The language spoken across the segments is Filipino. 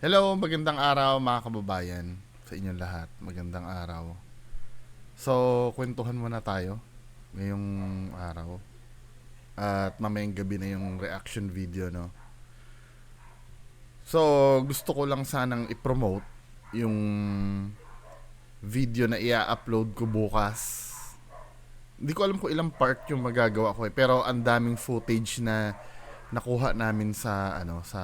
Hello, magandang araw mga kababayan sa inyong lahat. Magandang araw. So, kwentuhan muna tayo ngayong araw. At mamayang gabi na yung reaction video, no? So, gusto ko lang sanang i-promote yung video na i-upload ko bukas. Hindi ko alam kung ilang part yung magagawa ko eh, pero ang daming footage na nakuha namin sa ano sa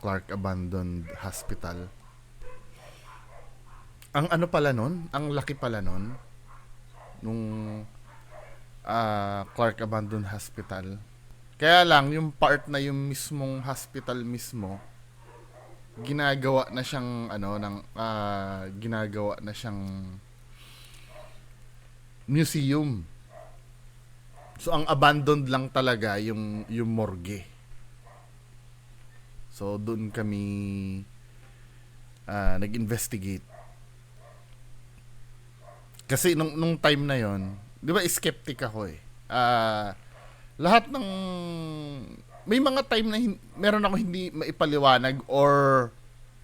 Clark Abandoned Hospital. Ang ano pala nun, ang laki pala nun nung ah, Clark Abandoned Hospital. Kaya lang yung part na yung mismong hospital mismo ginagawa na siyang ano ng ah, ginagawa na siyang museum. So ang abandoned lang talaga yung yung morgue. So doon kami ah, nag-investigate. Kasi nung nung time na yon, 'di ba skeptic ako eh. Ah, lahat ng may mga time na hin- meron ako hindi maipaliwanag or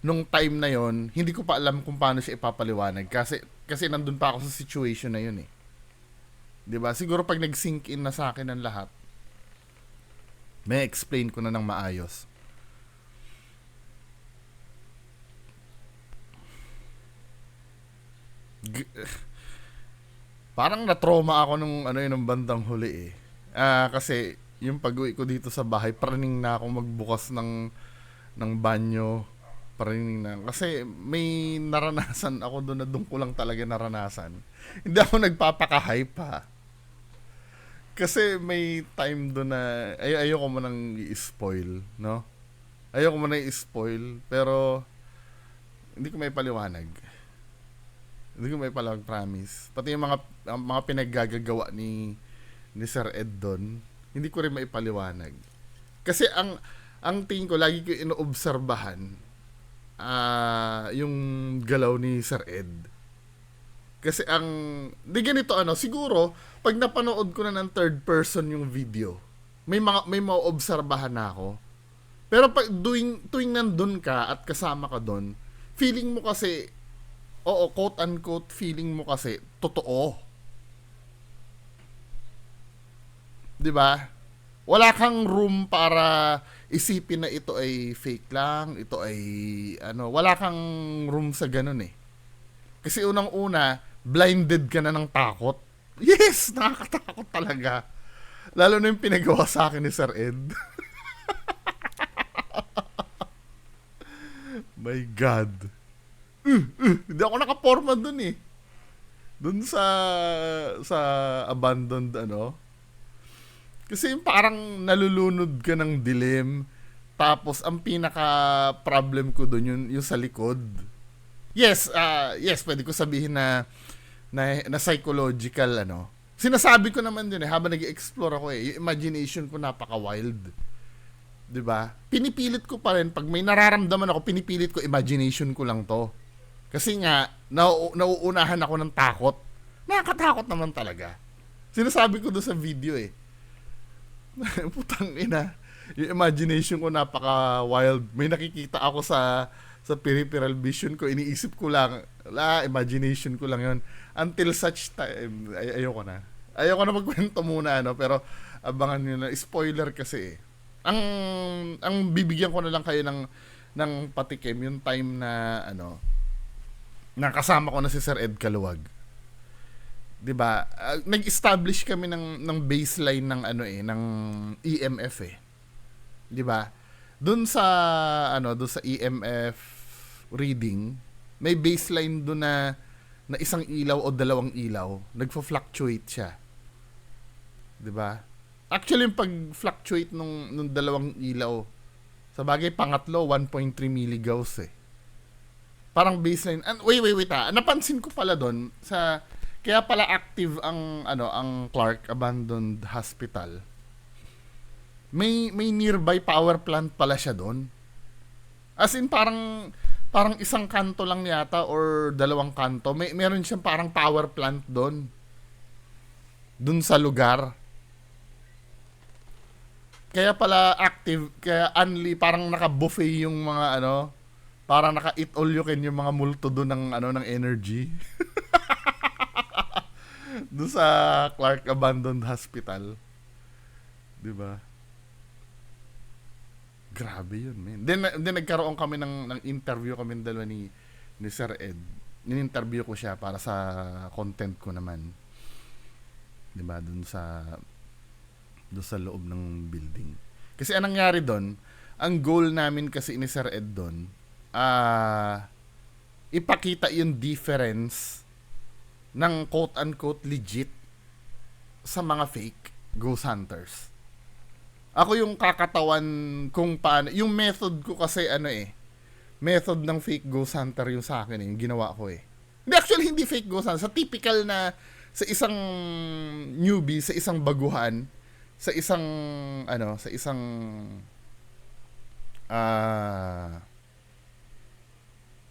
nung time na yon hindi ko pa alam kung paano siya ipapaliwanag kasi kasi nandun pa ako sa situation na yun eh. 'Di ba? Siguro pag nag-sink in na sa akin ang lahat, may explain ko na ng maayos. G- Parang na-trauma ako nung ano yun, nung bandang huli eh. Ah, kasi yung pag-uwi ko dito sa bahay, paraning na ako magbukas ng ng banyo. Paraning na. Kasi may naranasan ako doon na doon ko lang talaga naranasan. Hindi ako nagpapaka-hype ha. Kasi may time doon na ay ayoko mo nang i-spoil, no? Ayoko mo nang i-spoil, pero hindi ko may paliwanag. Hindi ko may paliwanag, promise. Pati yung mga ang mga pinaggagagawa ni ni Sir Ed doon, hindi ko rin maipaliwanag. Kasi ang ang tingin ko lagi ko inoobserbahan ah yung galaw ni Sir Ed. Kasi ang di ganito ano, siguro pag napanood ko na ng third person yung video, may mga may maobserbahan na ako. Pero pag doing tuwing nandun ka at kasama ka doon, feeling mo kasi oo, quote unquote feeling mo kasi totoo. 'Di ba? Wala kang room para isipin na ito ay fake lang, ito ay ano, wala kang room sa ganun eh. Kasi unang-una, blinded ka na ng takot. Yes, nakakatakot talaga. Lalo na yung pinagawa sa akin ni Sir Ed. My God. Uh, uh, hindi ako nakaporma dun eh. Dun sa sa abandoned ano. Kasi parang nalulunod ka ng dilim. Tapos ang pinaka problem ko dun yung, yung sa likod. Yes, ah yes, pwede ko sabihin na na, na psychological ano. Sinasabi ko naman din eh habang nag-explore ako eh, yung imagination ko napaka-wild. 'Di ba? Pinipilit ko pa rin pag may nararamdaman ako, pinipilit ko imagination ko lang 'to. Kasi nga nau- nauunahan ako ng takot. Nakakatakot naman talaga. Sinasabi ko doon sa video eh. Putang ina. Yung imagination ko napaka wild. May nakikita ako sa sa peripheral vision ko, iniisip ko lang, la, imagination ko lang yon Until such time, ay, ayoko na. Ayoko na magkwento muna, ano, pero abangan nyo na. Spoiler kasi eh. Ang, ang bibigyan ko na lang kayo ng, ng patikim, yung time na, ano, nakasama ko na si Sir Ed Kaluwag. 'Di ba? Uh, nag-establish kami ng ng baseline ng ano eh, ng EMF eh. 'Di ba? Doon sa ano, doon sa EMF reading, may baseline doon na na isang ilaw o dalawang ilaw, nagfo-fluctuate siya. 'Di ba? Actually, yung pag-fluctuate nung, nung dalawang ilaw, sa bagay, pangatlo, 1.3 milligauss eh. Parang baseline. And, wait, wait, wait ah. Napansin ko pala doon, sa, kaya pala active ang, ano, ang Clark Abandoned Hospital. May, may nearby power plant pala siya doon. As in, parang, parang isang kanto lang yata or dalawang kanto. May, meron siyang parang power plant doon. Doon sa lugar. Kaya pala active, kaya only parang naka-buffet yung mga ano, para naka-eat all you can yung mga multo doon ng ano ng energy. doon sa Clark Abandoned Hospital. 'Di ba? Grabe yun, man. Then, then nagkaroon kami ng, ng interview kami dalawa ni, ni Sir Ed. Nin-interview ko siya para sa content ko naman. 'Di ba? Doon sa doon sa loob ng building. Kasi anong nangyari doon, ang goal namin kasi ni Sir Ed doon, ah ipakita yung difference ng quote-unquote legit sa mga fake ghost hunters. Ako yung kakatawan kung paano, yung method ko kasi ano eh, method ng fake ghost hunter yung sa akin eh, yung ginawa ko eh. Hindi, actually hindi fake ghost hunter, sa typical na, sa isang newbie, sa isang baguhan, sa isang, ano, sa isang, ah,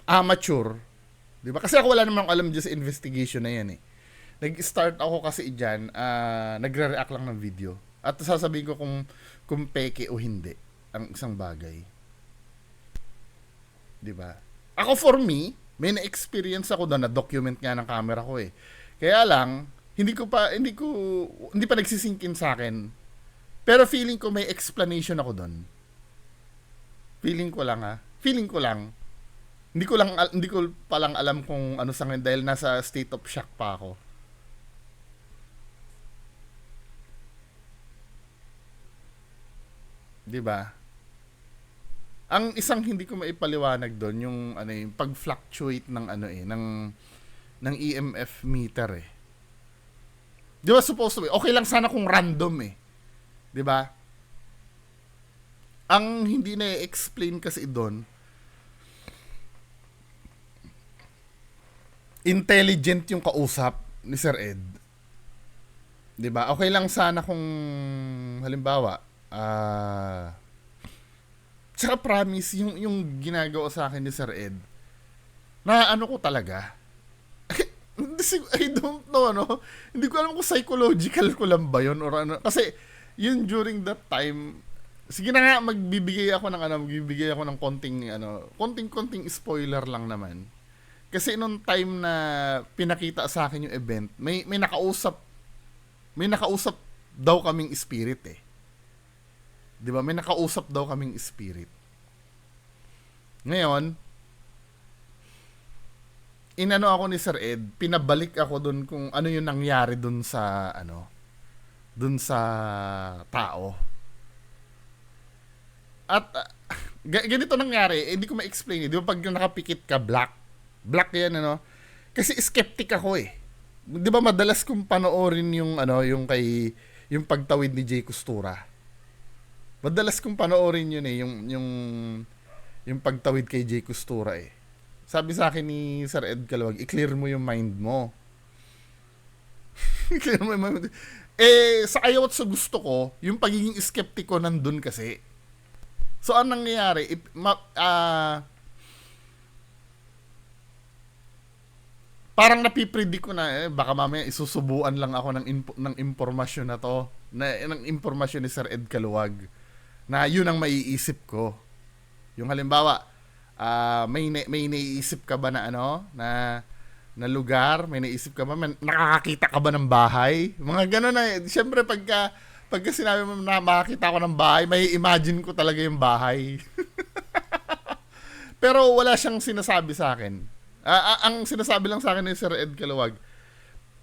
amateur, di ba? Kasi ako wala namang alam dyan sa investigation na yan eh. Nag-start ako kasi dyan, ah, nagre-react lang ng video. At sasabihin ko kung, kung peke o hindi ang isang bagay. Di ba? Ako for me, may na-experience ako doon na document nga ng camera ko eh. Kaya lang, hindi ko pa, hindi ko, hindi pa nagsisinkin sa akin. Pero feeling ko may explanation ako doon. Feeling ko lang ha. Feeling ko lang. Hindi ko lang, hindi ko pa lang alam kung ano sa dahil nasa state of shock pa ako. Di ba? Ang isang hindi ko maipaliwanag doon yung ano yung pag-fluctuate ng ano eh ng ng EMF meter eh. Di ba supposed to be? Okay lang sana kung random eh. Di ba? Ang hindi na explain kasi doon intelligent yung kausap ni Sir Ed. 'Di ba? Okay lang sana kung halimbawa ah Tsaka promise, yung, yung ginagawa sa akin ni Sir Ed, na ano ko talaga, I don't know, ano, hindi ko alam kung psychological ko lang ba yun or ano. Kasi, yun during that time, sige na nga, magbibigay ako ng ano, magbibigay ako ng konting, ano, konting-konting spoiler lang naman. Kasi nung time na pinakita sa akin yung event, may, may nakausap, may nakausap daw kaming spirit eh. 'Di ba? May nakausap daw kaming spirit. Ngayon, inano ako ni Sir Ed, pinabalik ako doon kung ano yung nangyari doon sa ano, doon sa tao. At ga- ganito nangyari, eh, hindi ko ma-explain eh. Di ba pag nakapikit ka, black. Black yan, ano? Kasi skeptic ako eh. Di ba madalas kong panoorin yung ano, yung kay yung pagtawid ni Jay Costura. Madalas kong panoorin yun eh, yung yung yung pagtawid kay Jay Costura eh. Sabi sa akin ni Sir Ed Calawag, i-clear mo yung mind mo. i-clear mo yung mind. Eh, sa ayaw at sa gusto ko, yung pagiging skeptic ko nandun kasi. So, anong nangyayari? If, ma, ah, parang napipredict ko na eh, baka mamaya isusubuan lang ako ng imp- ng impormasyon na to na ng impormasyon ni Sir Ed Kaluwag na yun ang maiisip ko yung halimbawa ah, may may naiisip ka ba na ano na na lugar may naisip ka ba man, nakakakita ka ba ng bahay mga gano'n na eh. syempre pagka pagka sinabi mo na makakita ako ng bahay may imagine ko talaga yung bahay pero wala siyang sinasabi sa akin ah, ang sinasabi lang sa akin ni Sir Ed Kaluwag,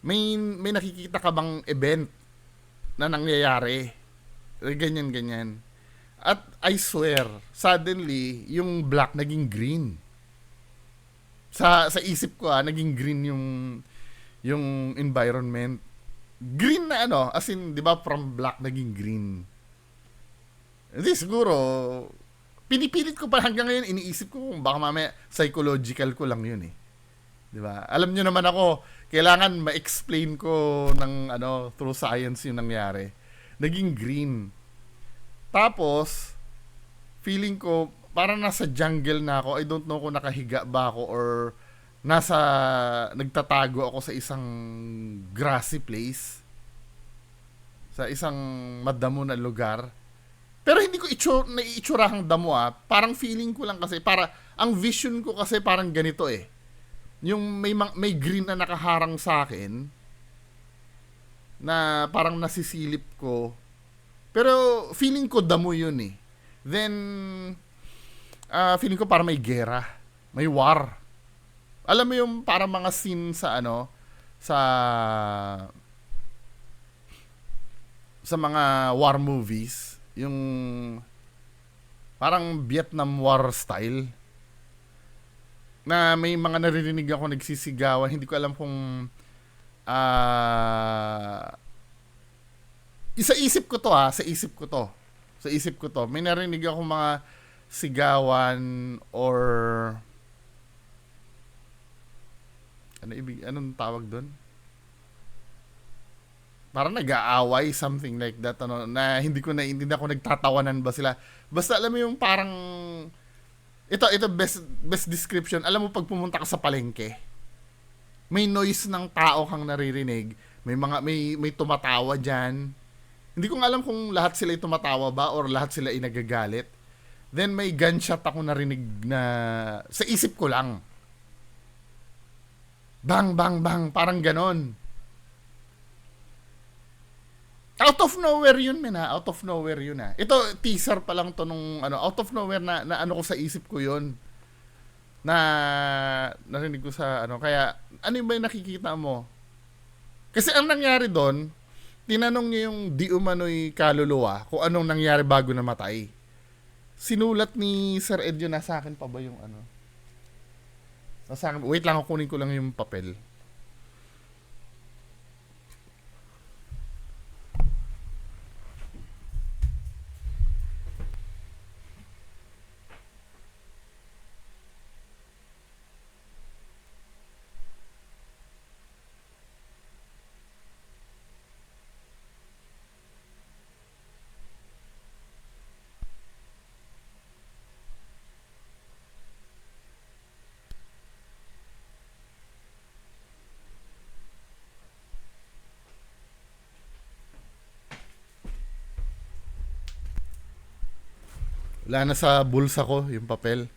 may, may nakikita ka bang event na nangyayari? Ganyan, ganyan. At I swear, suddenly, yung black naging green. Sa sa isip ko ah, naging green yung yung environment. Green na ano, as in, 'di ba, from black naging green. Hindi siguro pinipilit ko pa hanggang ngayon iniisip ko kung baka mamaya psychological ko lang yun eh. 'Di ba? Alam niyo naman ako, kailangan ma-explain ko ng ano through science yung nangyari. Naging green. Tapos feeling ko parang nasa jungle na ako. I don't know kung nakahiga ba ako or nasa nagtatago ako sa isang grassy place sa isang madamo na lugar pero hindi ko itsur, naiitsurahang damo ah. Parang feeling ko lang kasi para ang vision ko kasi parang ganito eh. Yung may ma- may green na nakaharang sa akin na parang nasisilip ko. Pero feeling ko damo yun eh. Then ah feeling ko para may gera, may war. Alam mo yung para mga scene sa ano sa sa mga war movies, yung parang Vietnam War style na may mga naririnig ako nagsisigawan, hindi ko alam kung ah isa isip ko to ha, sa isip ko to. Sa isip ko to. May narinig ako mga sigawan or ano ibig anong tawag doon? Parang nag-aaway something like that ano na hindi ko na hindi na ako nagtatawanan ba sila. Basta alam mo yung parang ito ito best best description. Alam mo pag pumunta ka sa palengke, may noise ng tao kang naririnig. May mga may may tumatawa diyan. Hindi ko alam kung lahat sila tumatawa ba or lahat sila ay nagagalit. Then may gunshot ako narinig na sa isip ko lang. Bang, bang, bang. Parang ganon. Out of nowhere yun, men ha? Out of nowhere yun, ha? Ito, teaser pa lang to nung, ano, out of nowhere na, na ano ko sa isip ko yun. Na, narinig ko sa, ano, kaya, ano ba yung nakikita mo? Kasi ang nangyari doon, tinanong niya yung di umano'y kaluluwa kung anong nangyari bago namatay. Sinulat ni Sir Ed yun, nasa akin pa ba yung ano? Nasa akin, wait lang, kunin ko lang yung papel. Wala na sa bulsa ko yung papel.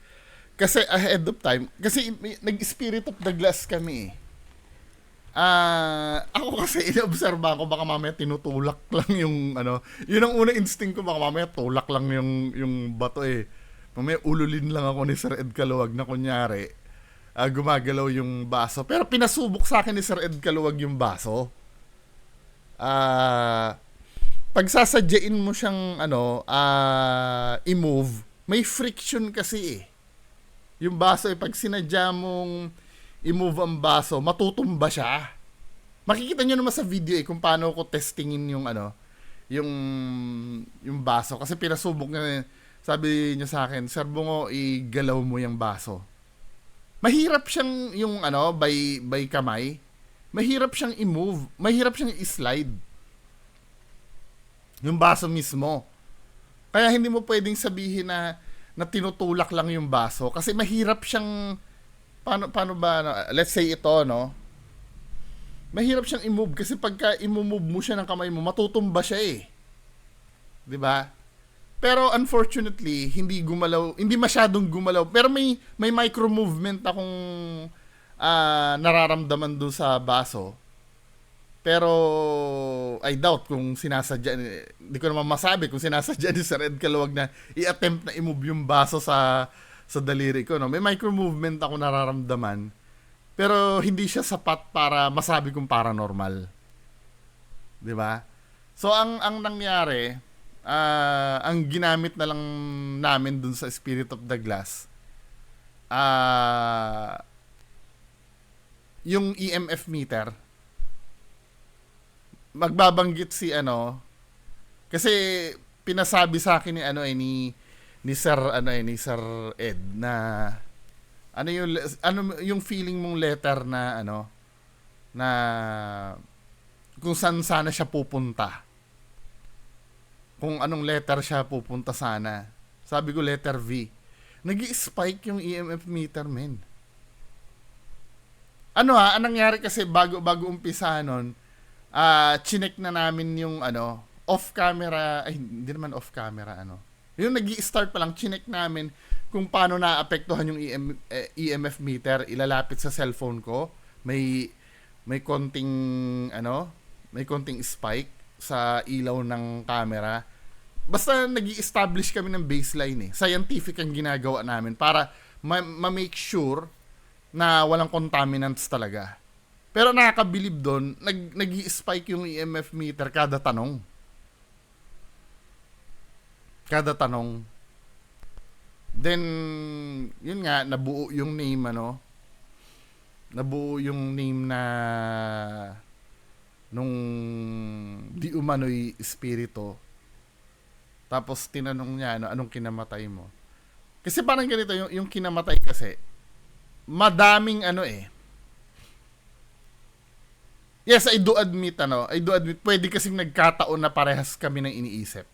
Kasi ahead of time, kasi nag-spirit of the glass kami eh. Ah, ako kasi inobserba ko baka mamaya tinutulak lang yung ano, yun ang unang instinct ko baka mamaya tulak lang yung yung bato eh. Mamaya ululin lang ako ni Sir Ed Kaluwag na kunyari ah, gumagalaw yung baso. Pero pinasubok sa akin ni Sir Ed Kaluwag yung baso. Ah, pag sasadyain mo siyang ano, ah, i-move, may friction kasi eh. Yung baso eh, pag sinadya mong i-move ang baso, matutumba siya. Makikita nyo naman sa video eh kung paano ko testingin yung ano, yung yung baso kasi pinasubok niya sabi niya sa akin, Sir Bungo, igalaw mo yung baso. Mahirap siyang yung ano, by by kamay. Mahirap siyang i-move, mahirap siyang i-slide. Yung baso mismo. Kaya hindi mo pwedeng sabihin na na tinutulak lang yung baso. Kasi mahirap siyang paano paano ba ano, let's say ito no? Mahirap siyang i-move kasi pagka i-move mo siya ng kamay mo matutumba siya eh. 'di ba? Pero unfortunately hindi gumalaw hindi masyadong gumalaw. Pero may may micro movement akong ah, nararamdaman doon sa baso pero I doubt kung sinasadya hindi ko naman masabi kung sinasadya ni Sir Ed Kaluwag na i-attempt na i-move yung baso sa sa daliri ko no? May micro movement ako nararamdaman. Pero hindi siya sapat para masabi kong paranormal. 'di ba? So ang ang nangyari ah, ang ginamit na lang namin dun sa Spirit of the Glass ah yung EMF meter magbabanggit si ano kasi pinasabi sa akin ni ano eh ni ni Sir ano eh ni Sir Ed na ano yung ano yung feeling mong letter na ano na kung saan sana siya pupunta. Kung anong letter siya pupunta sana. Sabi ko letter V. Nag spike yung EMF meter men. Ano ha, anong nangyari kasi bago bago umpisa nun, ah chinek na namin yung ano, off camera, ay hindi naman off camera ano. Yung nag start pa lang chinek namin kung paano naapektuhan yung EM, eh, EMF meter, ilalapit sa cellphone ko. May may konting ano, may konting spike sa ilaw ng camera. Basta nag establish kami ng baseline eh. Scientific ang ginagawa namin para ma- ma-make sure na walang contaminants talaga. Pero nakakabilib doon, nag nag spike yung EMF meter kada tanong. Kada tanong. Then, yun nga, nabuo yung name, ano, nabuo yung name na nung di umano'y espiritu. Tapos tinanong niya, ano, anong kinamatay mo? Kasi parang ganito, yung, yung kinamatay kasi, madaming ano eh. Yes, I do admit, ano, I do admit, pwede kasing nagkataon na parehas kami ng iniisip.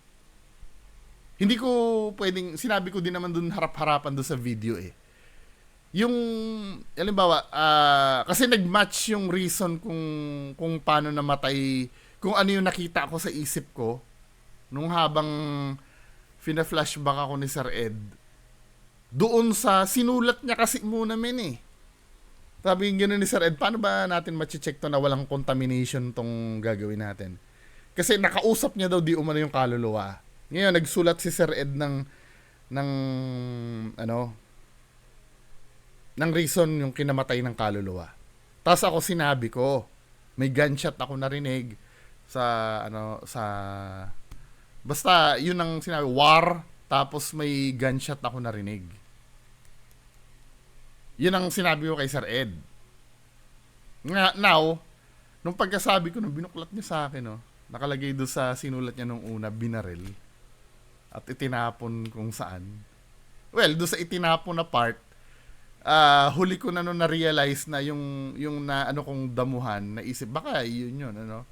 Hindi ko pwedeng, sinabi ko din naman dun harap-harapan doon sa video eh. Yung, halimbawa, ah, kasi nag-match yung reason kung, kung paano namatay, kung ano yung nakita ko sa isip ko, nung habang fina-flashback ako ni Sir Ed, doon sa, sinulat niya kasi muna men eh. Sabi gano'n ni Sir Ed, paano ba natin machi-check to na walang contamination tong gagawin natin? Kasi nakausap niya daw di umano yung kaluluwa. Ngayon, nagsulat si Sir Ed ng, ng, ano, ng reason yung kinamatay ng kaluluwa. Tapos ako sinabi ko, may gunshot ako narinig sa, ano, sa, basta yun ang sinabi, war, tapos may gunshot ako narinig. Yun ang sinabi ko kay Sir Ed. Nga, now, nung pagkasabi ko, nung binuklat niya sa akin, no, nakalagay doon sa sinulat niya nung una, binaril. At itinapon kung saan. Well, doon sa itinapon na part, ah huli ko na nung na-realize na yung, yung na ano kong damuhan, naisip, baka yun yun, ano.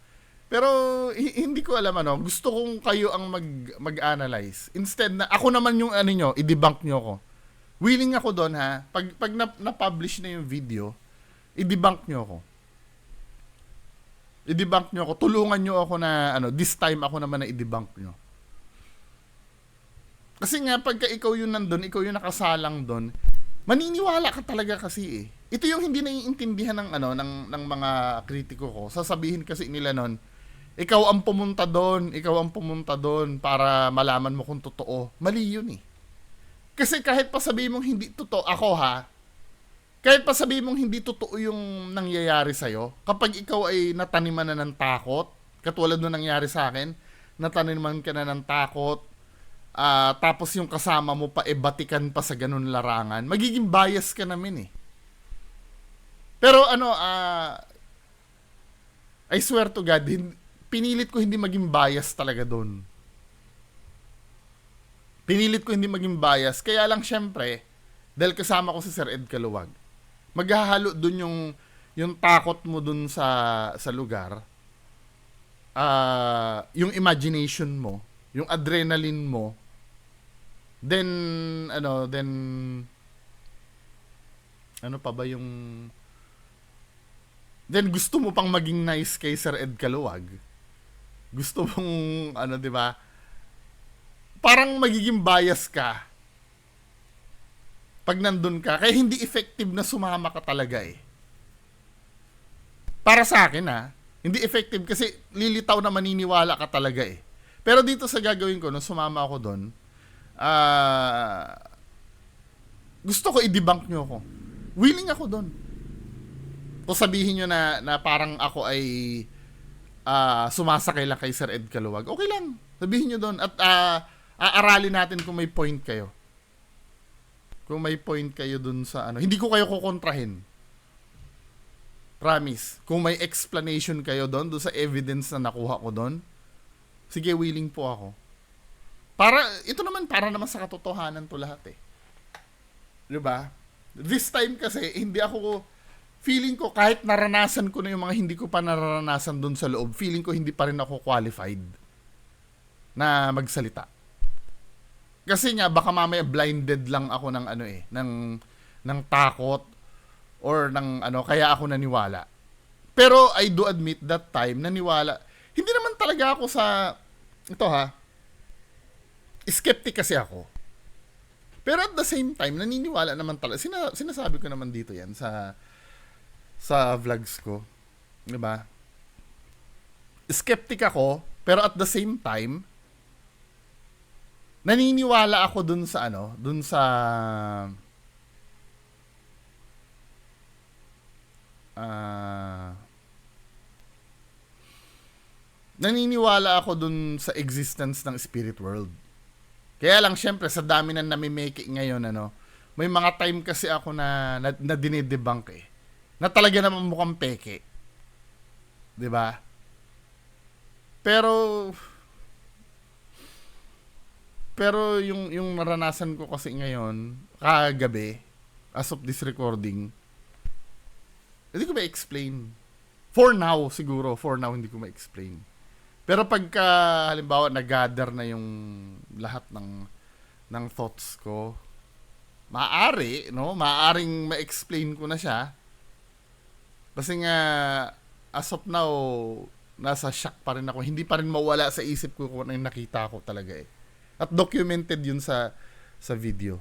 Pero hi- hindi ko alam ano, gusto kong kayo ang mag mag-analyze. Instead na ako naman yung ano nyo, i-debunk nyo ko. Willing ako doon ha. Pag pag na, na-publish na yung video, i-debunk nyo ako. I-debunk nyo ako. Tulungan nyo ako na ano, this time ako naman na i-debunk nyo. Kasi nga pagka ikaw yung nandun, ikaw yung nakasalang doon, maniniwala ka talaga kasi eh. Ito yung hindi naiintindihan ng ano ng ng mga kritiko ko. Sasabihin kasi nila noon, ikaw ang pumunta doon, ikaw ang pumunta doon para malaman mo kung totoo. Mali yun eh. Kasi kahit pa sabihin mong hindi totoo, ako ha, kahit pa sabihin mong hindi totoo yung nangyayari sa'yo, kapag ikaw ay nataniman na ng takot, katulad nung nangyari sa akin, nataniman ka na ng takot, ah, tapos yung kasama mo pa, e batikan pa sa ganun larangan, magiging bias ka namin eh. Pero ano, ah, I swear to God, hin- pinilit ko hindi maging bias talaga doon. Pinilit ko hindi maging bias. Kaya lang syempre, dahil kasama ko si Sir Ed Kaluwag, maghahalo doon yung yung takot mo doon sa sa lugar. Ah, yung imagination mo, yung adrenaline mo, then ano, then ano pa ba yung Then gusto mo pang maging nice kay Sir Ed Kaluwag. Gusto mong ano, 'di ba? Parang magiging bias ka. Pag nandun ka, kaya hindi effective na sumama ka talaga eh. Para sa akin ha, hindi effective kasi lilitaw na maniniwala ka talaga eh. Pero dito sa gagawin ko, nung sumama ako doon, ah gusto ko i-debunk nyo ako. Willing ako doon. Kung sabihin nyo na, na parang ako ay ah, sumasakay lang kay Sir Ed Kaluwag, okay lang. Sabihin nyo doon. At ah, aaralin natin kung may point kayo. Kung may point kayo doon sa ano. Hindi ko kayo kukontrahin. Promise. Kung may explanation kayo doon, doon sa evidence na nakuha ko doon, sige, willing po ako. Para, ito naman, para naman sa katotohanan to lahat eh. 'Di ba? This time kasi, hindi ako, feeling ko kahit naranasan ko na yung mga hindi ko pa naranasan doon sa loob, feeling ko hindi pa rin ako qualified na magsalita. Kasi nga baka mamaya blinded lang ako ng ano eh, ng ng takot or ng ano kaya ako naniwala. Pero I do admit that time naniwala. Hindi naman talaga ako sa ito ha. Skeptic kasi ako. Pero at the same time, naniniwala naman talaga. Sina, sinasabi ko naman dito yan sa sa vlogs ko. 'Di ba? Skeptic ako, pero at the same time, naniniwala ako dun sa ano, dun sa ah naniniwala ako dun sa existence ng spirit world. Kaya lang syempre sa dami na nami-make ngayon ano, may mga time kasi ako na na, na dinidebunk eh. Na talaga naman mukhang peke. 'Di ba? Pero pero yung yung naranasan ko kasi ngayon, kagabi, as of this recording, hindi ko ma-explain. For now, siguro. For now, hindi ko ma-explain. Pero pagka, halimbawa, nag-gather na yung lahat ng ng thoughts ko, maaari, no? Maaaring ma-explain ko na siya. Kasi nga, as of now, nasa shock pa rin ako. Hindi pa rin mawala sa isip ko kung ano yung nakita ko talaga eh. At documented yun sa sa video.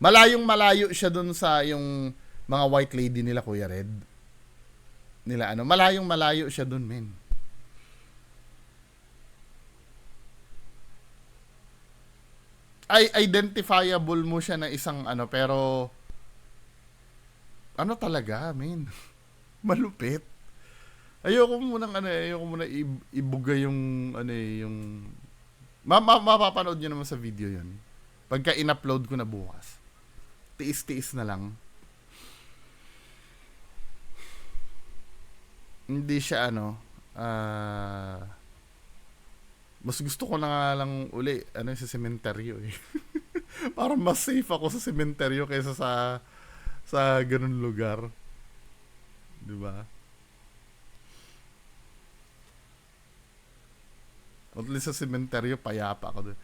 Malayong malayo siya dun sa yung mga white lady nila Kuya Red. Nila ano, malayong malayo siya dun, men. Ay identifiable mo siya na isang ano pero ano talaga, men. Malupit. Ayoko muna ano, ayoko muna ibuga yung ano eh, yung ma, ma mapapanood niyo naman sa video 'yon. Pagka in-upload ko na bukas. Tiis-tiis na lang. Hindi siya ano, ah mas gusto ko na nga lang uli ano sa sementeryo eh. Parang mas safe ako sa sementeryo kaysa sa sa ganun lugar. 'Di ba? At least sa sementeryo, payapa ako doon.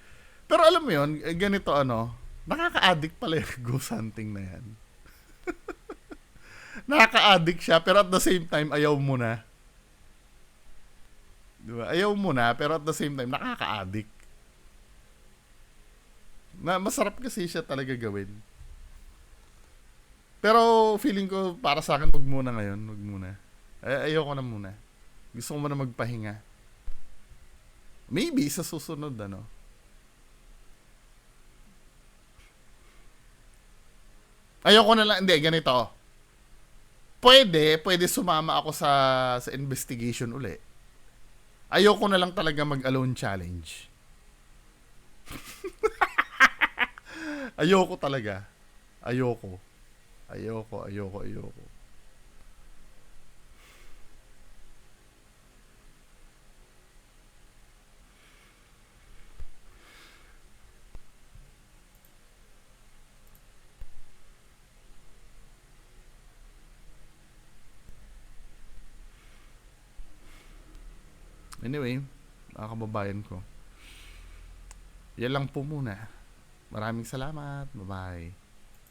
Pero alam mo yun, eh, ganito ano, nakaka-addict pala yung ghost hunting na yan. nakaka-addict siya, pero at the same time, ayaw mo na. Di ba? Ayaw mo na, pero at the same time, nakaka-addict. Na, masarap kasi siya talaga gawin. Pero feeling ko, para sa akin, wag muna ngayon. Wag muna. Ay, ayoko na muna. Gusto ko muna magpahinga. Maybe sa susunod ano. Ayoko na lang, hindi, ganito. Pwede, pwede sumama ako sa sa investigation uli. Ayoko na lang talaga mag-alone challenge. ayoko talaga. Ayoko. Ayoko, ayoko, ayoko. Anyway, mga kababayan ko. Yan lang po muna. Maraming salamat. Bye-bye.